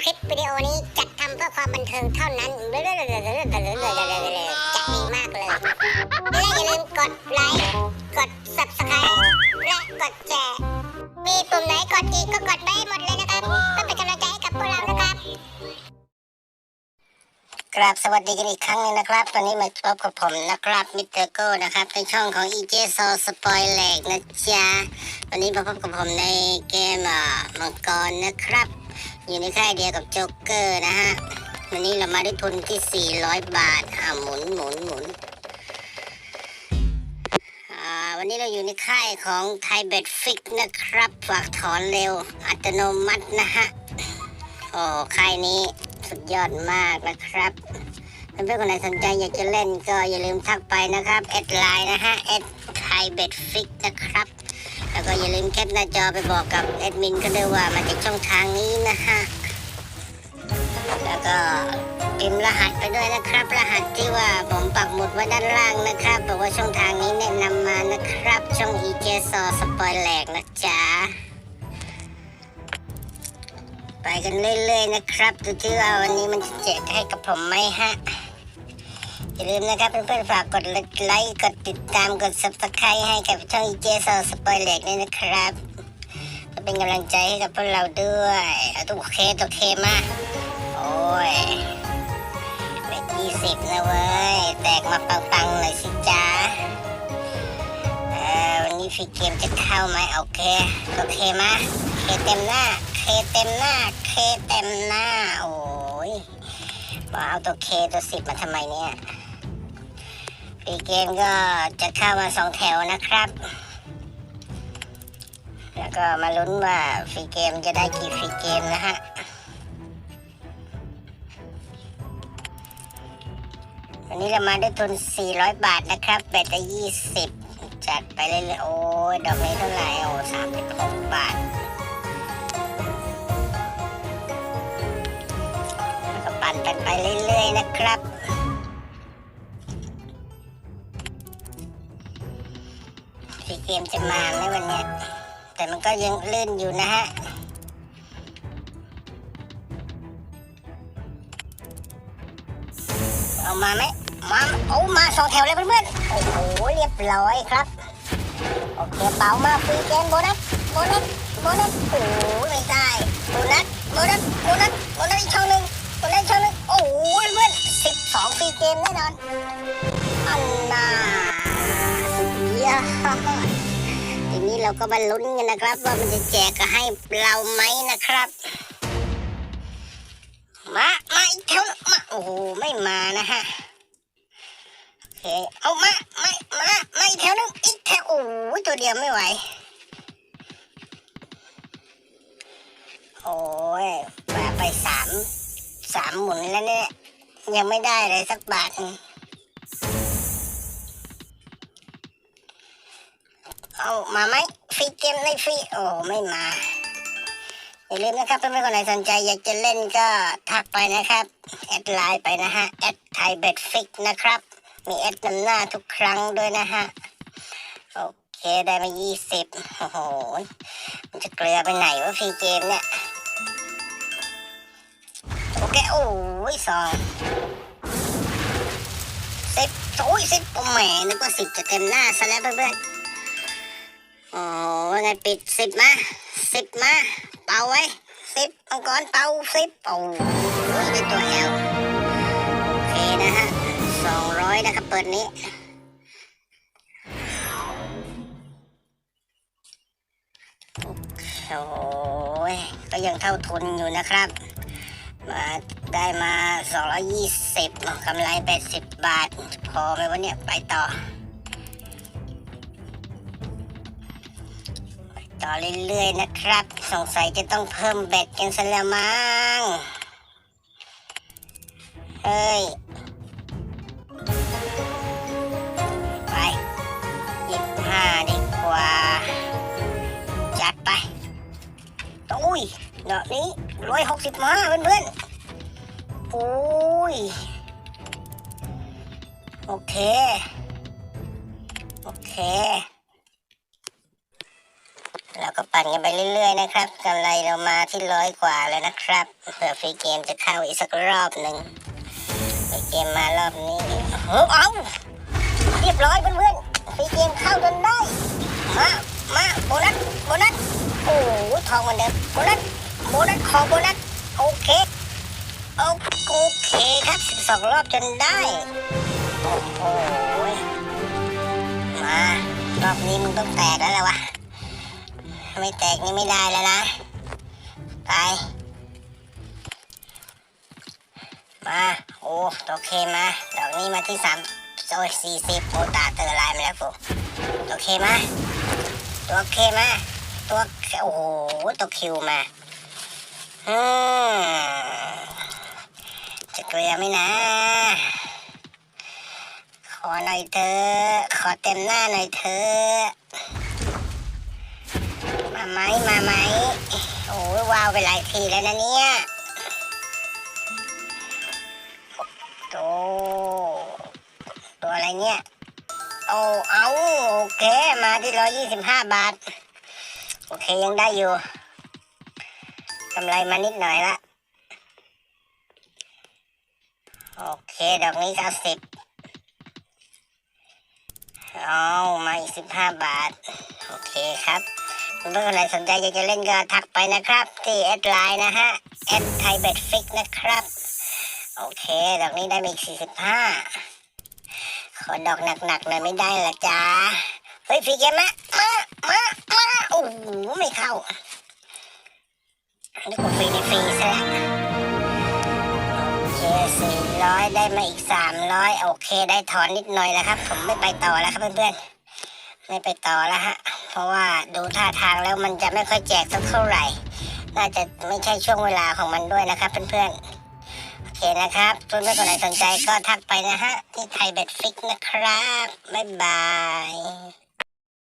คลิปวิดีโอนี้จัดทำเพื่อความบันเทิงเท่านั้นจะดีมากเลย และอย่าลืมกดไลค์ กด subscribe และกดแชร์ มีปุ่มไหนกดอีกก็กดไปหมดเลยนะครับเพื่อเป็นกำลังใจให้กับพวกเรานะครับ กราบสวัสดีกันอีกครั้งหนึงนะครับ ตอนนี้มาพบกับผมนะครับ มิสเตอร์โก้นะครับในช่องของ EJ s o s p o i l e g นะจ๊ะ วันนี้มาพบกับผมในเกมอ่ามังกรนะครับ อยู่ในค่ายเดียวกับโจ๊กเกอร์นะฮะ วันนี้เรามาด้วยทุนที่ 400 บาท อ่าหมุนหมุนหมุนอ่าวันนี้เราอยู่ในค่ายของไทเบดฟิกนะครับ ฝากถอนเร็ว อัตโนมัตินะฮะ โอ้ ค่ายนี้สุดยอดมากนะครับเพื่อนๆคนไหนสนใจอยากจะเล่นก็อย่าลืมทักไปนะครับ แอดไลน์นะฮะ แอดไทเบดฟิกนะครับ แล้วก็อย่าลืมแคปหน้าจอไปบอกกับแอดมินก็ด้วยว่ามาจากช่องทางนี้นะฮะ แล้วก็พิมพ์รหัสไปด้วยนะครับ รหัสที่ว่าผมปักหมุดไว้ด้านล่างนะครับบอกว่าช่องทางนี้แนะนำมานะครับ ช่อง e j s o สปอยแหลกนะจ๊ะไปกันเรื่อยๆนะครับดูที่ว่าวันนี้มันจะแจกให้กับผมไหมฮะ อย่าลืมนะครับเพื่อนๆฝากกดไลค์กดติดตามกด subscribe ให้กับช่อง e j s o สปอยแหลกด้วยนะครับเพื่อเป็นกำลังใจให้กับพวกเราด้วยตัวเคตัวเคมา โอ้ยเม็ดยี่สิบนะเว้ย แตกมาปังๆหน่อยสิจ้าวันนี้ฟีเกมจะเข้าไหมโอเคโอเคมา เคเต็มหน้า เคเต็มหน้า เคเต็มหน้า โอ้ยมาเอาตัวเคตัวสิบมาทำไมเนี่ย ฟรีเกมก็จะเข้ามาสองแถวนะครับ แล้วก็มาลุ้นว่าฟรีเกมจะได้กี่ฟรีเกมนะฮะวันนี้เรามาด้วยทุน 400 บาทนะครับแบตจะ20 จัดไปเรื่อยๆโอ้ยดอกนี้เท่าไหร่โอ้36บาทแล้วก็ปั่นกันไปเรื่อยๆนะครับ สีเกมจะมาไหมวันนี้ แต่มันก็ยังลื่นอยู่นะฮะเอามาไหมมาโอ้มาสองแถวเลยเพื่อนๆโอ้โหเรียบร้อยครับโอเคเป๋ามาฟรีเกมโบนัสโบนัสโบนัสโอ้ไม่ได้โบนัสโบนัสโบนัสโบนัสอีกช่องหนึ่งโบนัสอีกช่องหนึ่งโอ้โหเพื่อนสิบสองฟรีเกมแน่นอนอันนา อดทีนี้เราก็มาลุ้นกันนะครับ ว่ามันจะแจกให้เราไหมนะครับ มามาอีกแถวหนึ่งมาโอ้โหไม่มานะฮะโอเคเอามามามามาอีกแถวหนึงอีกแถวโอ้ยตัวเดียวไม่ไหวโอ้ยมาไปสามสามหมุนแล้วเนี่ยยังไม่ได้เลยสักบาทนึง เอามาไหมฟรีเกมในฟรีโอ้ไม่มา อย่าลืมนะครับเพื่อนๆคนไหนสนใจอยากจะเล่นก็ทักไปนะครับ แอดไลน์ไปนะฮะแอดไทยเบดฟิกนะครับ มีแอดนำหน้าทุกครั้งด้วยนะฮะโอเคได้มา 20 โอ้โห มันจะเกลือไปไหนวะฟรีเกมเนี่ย โอเค โอ้ยสองสิบโอ้ยสิบโอ้แหมนึกว่าสิบจะเต็มหน้าซะแล้วเพื่อนๆ โอ้ยไงปิดสิบมาสิบมาเป่าไว้สิบมังกรเป่าสิบโอ้ยเป็นตัวแอลโอเคนะฮะสองร้อยนะครับเปิดนี้โอ้ยก็ยังเท่าทุนอยู่นะครับ มาได้มาสองร้อยี่สิบกำไรแปดสิบบาท พอไหมวะเนี่ย ไปต่อ ต่อเรื่อยๆนะครับ สงสัยจะต้องเพิ่มแบตกันซะแล้วมั้งเฮ้ย ไปยี่ห้าดีกว่า จัดไปอุ้ยดอกนี้ร้อยหกสิบห้าเพื่อนๆโอ้ย โอเค โอเค ก็ปั่นกันไปเรื่อย ๆ นะครับกำไรเรามาที่ร้อยกว่าแล้วนะครับ เผื่อฟรีเกมจะเข้าอีกสักรอบหนึ่งฟรีเกมมารอบนี้โอ้เอาเรียบร้อยเพื่อนๆฟรีเกมเข้าจนได้ มา มาโบนัสโบนัสโอ้โทองเหมือนเดิมโบนัสโบนัสขอโบนัสโอเคโอโอเคครับสองรอบจนได้โอ้โหมารอบนี้มึงต้องแตกแล้วแหละวะ ไม่แตกนี่ไม่ได้แล้วนะ ไป มา โอ้โอเคมา ดอกนี้มาที่สามโอ้ยสี่สิบโอตาเตอร์ลน์มาแล้วกูโอเคมา ตัวเคมา ตัวโอ้โหตัวคิวมาอืมจะเกลือไหมนะขอหน่อยเถอะ ขอเต็มหน้าหน่อยเถอะ มาไหมมาไหมโอ้ยว้าวไปหลายทีแล้วนะเนี่ยโตตัวอะไรเนี่ยโอ้เอาโอเคมาที่ร้อยยี่สิบห้าบาท โอเคยังได้อยู่กำไรมานิดหน่อยละโอเค ดอกนี้เก้าสิบเอามาอีกสิบห้าบาท โอเคครับ คุณผู้ชมใครสนใจอยากจะเล่นก็ทักไปนะครับ ที่แอดไลน์นะฮะแอดไทยเบ็ดฟิกนะครับ โอเค ดอกนี้ได้มาอีกสี่สิบห้าขอดอกหนักๆหน่อยไม่ได้ละจ้าเฮ้ยพี่เกมมะมามามาโอ้โหไม่เข้านี่กูฟรีในฟรีซะแล้วโอเคสี่ร้อยได้มาอีกสามร้อยโอเค ได้ถอนนิดหน่อยแล้วครับ ผมไม่ไปต่อแล้วครับเพื่อนๆ ไม่ไปต่อแล้วฮะ เพราะว่าดูท่าทางแล้วมันจะไม่ค่อยแจกสักเท่าไหร่ น่าจะไม่ใช่ช่วงเวลาของมันด้วยนะครับเพื่อนๆ โอเคนะครับเพื่อนๆคนไหนสนใจก็ทักไปนะฮะ ที่ไทยเบ็ดฟิกนะครับ บ๊ายบาย